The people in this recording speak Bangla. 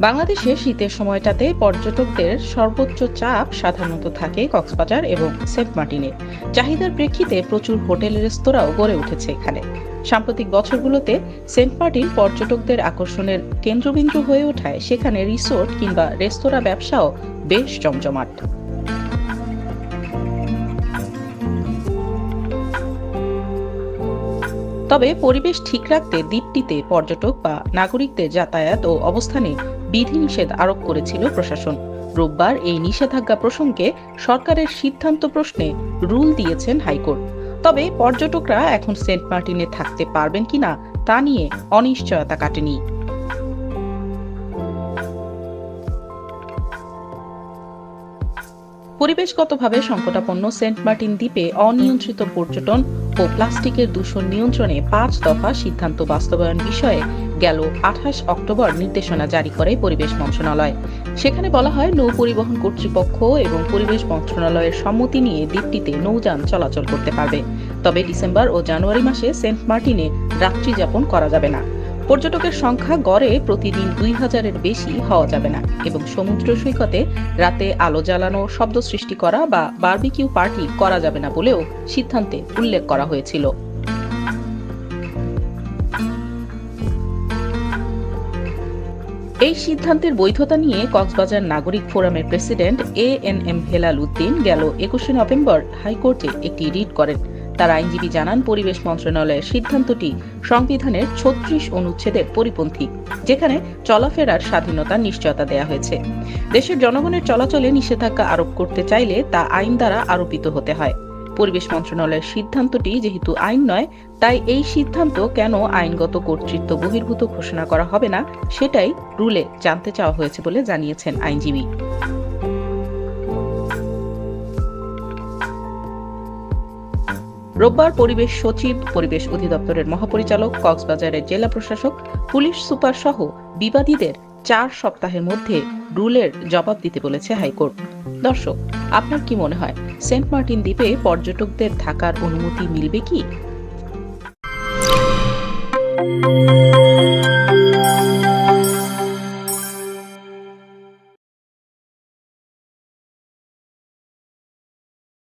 বাংলাদেশে শীতের সময়টাতে পর্যটকদের সর্বোচ্চ চাপ সাধারণত থাকে কক্সবাজার এবং সেন্ট মার্টিনে। চাহিদার প্রেক্ষিতে প্রচুর হোটেল রেস্তোরাঁও গড়ে উঠেছে এখানে। সাম্প্রতিক বছরগুলোতে সেন্ট মার্টিন পর্যটকদের আকর্ষণের কেন্দ্রবিন্দু হয়ে ওঠায় সেখানে রিসোর্ট কিংবা রেস্তোরাঁ ব্যবসাও বেশ জমজমাট। তবে পরিবেশ ঠিক রাখতে দ্বীপটিতে পর্যটক বা নাগরিকদের যাতায়াত ও অবস্থানে বিধিনিষেধ আরোপ করেছিল প্রশাসন। রোববার এই নিষেধাজ্ঞা প্রসঙ্গে সরকারের সিদ্ধান্ত প্রশ্নে রুল দিয়েছেন হাইকোর্ট। তবে পর্যটকরা এখন সেন্ট মার্টিনে থাকতে পারবেন কিনা তা নিয়ে অনিশ্চয়তা কাটেনি। পরিবেশগতভাবে সংকটাপন্ন সেন্ট মার্টিন দ্বীপে অনিয়ন্ত্রিত পর্যটন ও প্লাস্টিকের দূষণ নিয়ন্ত্রণে পাঁচ দফা সিদ্ধান্ত বাস্তবায়ন বিষয়ে গেল আঠাশ অক্টোবর নির্দেশনা জারি করে পরিবেশ মন্ত্রণালয়। সেখানে বলা হয়, নৌ পরিবহন কর্তৃপক্ষ এবং পরিবেশ মন্ত্রণালয়ের সম্মতি নিয়ে দ্বীপটিতে নৌযান চলাচল করতে পারবে। তবে ডিসেম্বর ও জানুয়ারি মাসে সেন্ট মার্টিনে রাত্রি যাপন করা যাবে না। পর্যটকের সংখ্যা গড়ে প্রতিদিন দুই হাজারের বেশি হওয়া যাবে না এবং সমুদ্র সৈকতে রাতে আলো জ্বালানো, শব্দ সৃষ্টি করা বা বারবিকিউ পার্টি করা যাবে না বলেও সিদ্ধান্তে উল্লেখ করা হয়েছিল। এই সিদ্ধান্তের বৈধতা নিয়ে কক্সবাজার নাগরিক ফোরামের president A N M Helal Uddin গেল একুশে নভেম্বর হাইকোর্টে একটি রিট করেন। তার আইনজীবী জানান, পরিবেশ মন্ত্রণালয়ের সিদ্ধান্তটি সংবিধানের ছত্রিশ অনুচ্ছেদের পরিপন্থী, যেখানে চলাফেরার স্বাধীনতার নিশ্চয়তা দেয়া হয়েছে। দেশের জনগণের চলাচলে নিষেধাজ্ঞা আরোপ করতে চাইলে তা আইন দ্বারা আরোপিত হতে হয়। পরিবেশ মন্ত্রণালয়ের সিদ্ধান্তটি যেহেতু আইন নয়, তাই এই সিদ্ধান্ত কেন আইনগত কর্তৃত্ব বহির্ভূত ঘোষণা করা হবে না, সেটাই রুলে জানতে চাওয়া হয়েছে বলে জানিয়েছেন আইনজীবী। রোববার পরিবেশ সচিব, পরিবেশ অধিদপ্তরের মহাপরিচালক, কক্সবাজারের জেলা প্রশাসক, পুলিশ সুপার সহ বিবাদীদের চার সপ্তাহের মধ্যে রুলের জবাব দিতে বলেছে হাইকোর্ট। দর্শক, আপনার কি মনে হয়, সেন্ট মার্টিন দ্বীপে পর্যটকদের থাকার অনুমতি মিলবে কি?